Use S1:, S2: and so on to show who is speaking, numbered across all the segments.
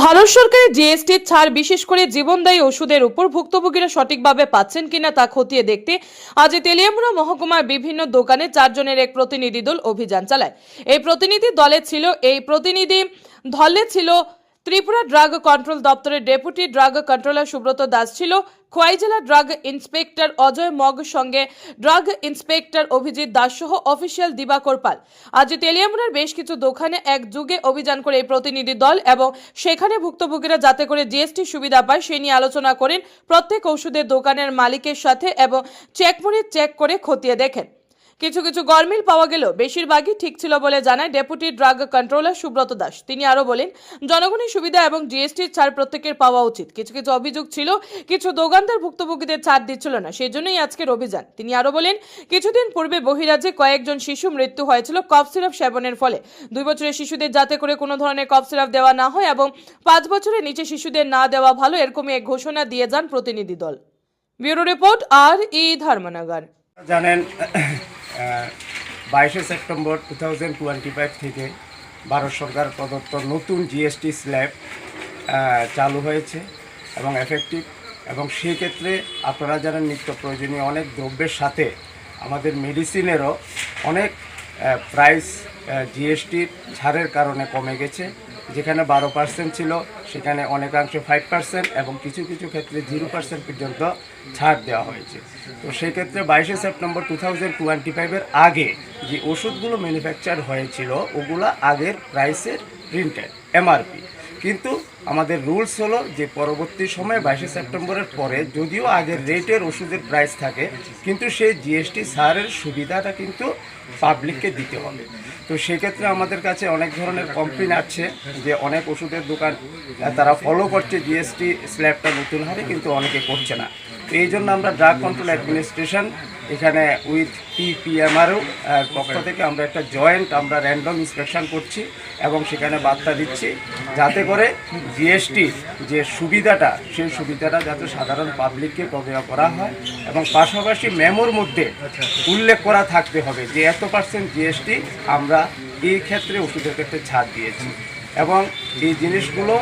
S1: ভারত সরকারের জিএসটি ছাড় বিশেষ করে জীবনদায়ী ওষুধের উপর ভুক্তভোগীরা সঠিকভাবে পাচ্ছেন কিনা তা খতিয়ে দেখতে আজ তেলিয়ামুড়া মহকুমার বিভিন্ন দোকানে চারজনের এক প্রতিনিধি দল অভিযান চালায়। এই প্রতিনিধি দলে ছিল, এই প্রতিনিধি দলে ছিল ত্রিপুরা ড্রাগ কন্ট্রোল দপ্তরের deputy drug controller Subrata Das ছিল খোয়াই জেলা ড্রাগ ইন্সপেক্টর অজয় মগ সঙ্গে ড্রাগ ইন্সপেক্টর অভিজিৎ দাস সহ অফিসিয়াল দিবাকর পাল। আজ তেলিয়ামুড়ার বেশ কিছু দোকানে এক যুগে অভিযান করে এই প্রতিনিধি দল এবং সেখানে ভুক্তভোগীরা যাতে করে জিএসটি সুবিধা পায় সে নিয়ে আলোচনা করেন প্রত্যেক ওষুধের দোকানের মালিকের সাথে এবং চেকমুড়ি চেক করে খতিয়ে দেখেন। কিছু কিছু গরমিল পাওয়া গেলেও বেশিরভাগই ঠিক ছিল বলে জানায় deputy drug controller Subrata Das. তিনি আরও বলেন, জনগণের সুবিধা এবং জিএসটির ছাড় প্রত্যেকের পাওয়া উচিত। কিছু কিছু অভিযোগ ছিল, কিছু দোকানদার ভুক্তভোগীদের ছাড় দিচ্ছিল না সেই জন্যই আজকের অভিযান। তিনি আরও বলেন, কিছুদিন পূর্বে বহিরাজ্যে কয়েকজন শিশু মৃত্যু হয়েছিল কফ সিরাপ সেবনের ফলে। দুই বছরের শিশুদের যাতে করে কোনো ধরনের কফ সিরাপ দেওয়া না হয় এবং পাঁচ বছরের নিচে শিশুদের না দেওয়া ভালো এরকমই এক ঘোষণা দিয়ে যান প্রতিনিধি দল। Bureau report R E Dharmanagar.
S2: জানেন বাইশে September two thousand twenty five থেকে ভারত সরকার প্রদত্ত নতুন জিএসটি স্ল্যাব চালু হয়েছে এবং এফেক্টিভ এবং সেক্ষেত্রে আপনারা জানেন নিত্য প্রয়োজনীয় অনেক দ্রব্যের সাথে আমাদের মেডিসিনেরও অনেক প্রাইস জিএসটির ছাড়ের কারণে কমে গেছে। যেখানে বারো পার্সেন্ট ছিল, সেখানে অনেকাংশে ফাইভ পার্সেন্ট এবং কিছু কিছু ক্ষেত্রে জিরো পার্সেন্ট পর্যন্ত ছাড় দেওয়া হয়েছে। তো সেক্ষেত্রে বাইশে সেপ্টেম্বর টু থাউজেন্ড টোয়েন্টি ফাইভের আগে যে ওষুধগুলো ম্যানুফ্যাকচার হয়েছিল, ওগুলো আগের প্রাইসের প্রিন্টেড এমআরপি কিন্তু আমাদের রুলস হলো যে পরবর্তী সময়ে বাইশে সেপ্টেম্বরের পরে যদিও আগের রেটের ওষুধের প্রাইস থাকে, কিন্তু সেই জিএসটি সারের সুবিধাটা কিন্তু পাবলিককে দিতে হবে। তো সেক্ষেত্রে আমাদের কাছে অনেক ধরনের কমপ্লেন আছে যে অনেক ওষুধের দোকান তারা ফলো করছে জিএসটি স্ল্যাবটা নতুন হারে, কিন্তু অনেকে করছে না। তো এই জন্য আমরা ড্রাগ কন্ট্রোল অ্যাডমিনিস্ট্রেশন এখানে উইথ পিপিএমআরও পক্ষ থেকে আমরা একটা জয়েন্ট আমরা র্যান্ডম ইন্সপেকশন করছি এবং সেখানে বার্তা দিচ্ছি, যাতে করে জিএসটি যে সুবিধাটা, সেই সুবিধাটা যাতে সাধারণ পাবলিককে প্রদান করা হয় এবং পাশাপাশি মেমোর মধ্যে উল্লেখ করা থাকতে হবে যে এত পার্সেন্ট জিএসটি আমরা এই ক্ষেত্রে ওষুধের ক্ষেত্রে ছাড় দিয়েছি। এবং এই জিনিসগুলো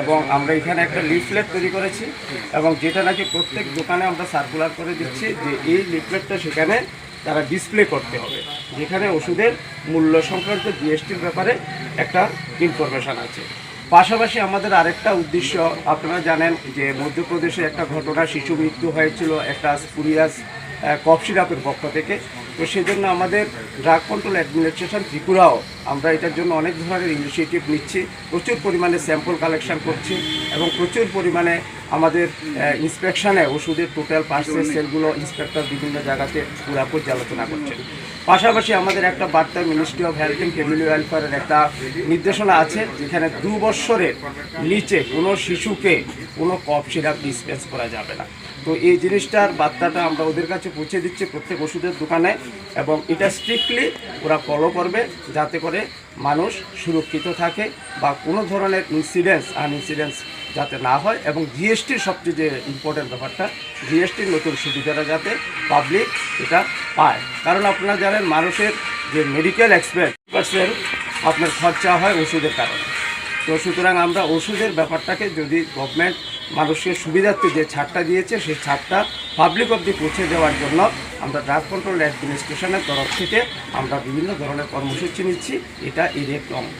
S2: এবং আমরা এখানে একটা লিফলেট তৈরি করেছি এবং যেটা নাকি প্রত্যেক দোকানে আমরা সার্কুলার করে দিচ্ছি যে এই লিফলেটটা সেখানে তারা ডিসপ্লে করতে হবে। যেখানে ওষুধের মূল্য সংক্রান্ত জিএসটির ব্যাপারে একটা ইনফরমেশান আছে। পাশাপাশি আমাদের আরেকটা উদ্দেশ্য, আপনারা জানেন যে মধ্যপ্রদেশে একটা ঘটনা, শিশু মৃত্যু হয়েছিল একটা পুরিয়াস কফ সিরাপের পক্ষ থেকে। তো সেজন্য আমাদের ড্রাগ কন্ট্রোল অ্যাডমিনিস্ট্রেশন ত্রিপুরাও আমরা এটার জন্য অনেক ধরনের ইনিশিয়েটিভ নিচ্ছি। প্রচুর পরিমাণে স্যাম্পল কালেকশন করছি এবং প্রচুর পরিমাণে আমাদের ইন্সপেকশনে ওষুধের টোটাল পার্সেল সেলগুলো ইন্সপেক্টর বিভিন্ন জায়গাতে পুরা পর্যালোচনা করছেন। পাশাপাশি আমাদের একটা বার্তা ministry of health and family ওয়েলফেয়ারের একটা নির্দেশনা আছে, যেখানে দু বৎসরের নিচে কোনো শিশুকে কোনো কফ সিরাপ ডিসপেন্স করা যাবে না। তো এই জিনিসটার বার্তাটা আমরা ওদের কাছে পৌঁছে দিচ্ছি প্রত্যেক ওষুধের দোকানে এবং এটা স্ট্রিক্টলি ওরা ফলো করবে, যাতে করে মানুষ সুরক্ষিত থাকে বা কোনো ধরনের ইনসিডেন্স আনইনসিডেন্স যাতে না হয় এবং জিএসটির সবচেয়ে যে ইম্পর্টেন্ট ব্যাপারটা জিএসটির নতুন সুবিধাটা যাতে পাবলিক এটা পায়। কারণ আপনারা জানেন মানুষের যে মেডিকেল এক্সপেন্স পার্সেন্ট আপনার খরচা হয় ওষুধের কারণে। তো সুতরাং আমরা ওষুধের ব্যাপারটাকে যদি গভর্নমেন্ট মানুষের সুবিধার্থে যে ছাড়টা দিয়েছে, সেই ছাড়টা পাবলিক অবধি পৌঁছে দেওয়ার জন্য আমরা ড্রাগ কন্ট্রোল অ্যাডমিনিস্ট্রেশনের তরফ থেকে আমরা বিভিন্ন ধরনের কর্মসূচি নিচ্ছি। এটা এর অঙ্গ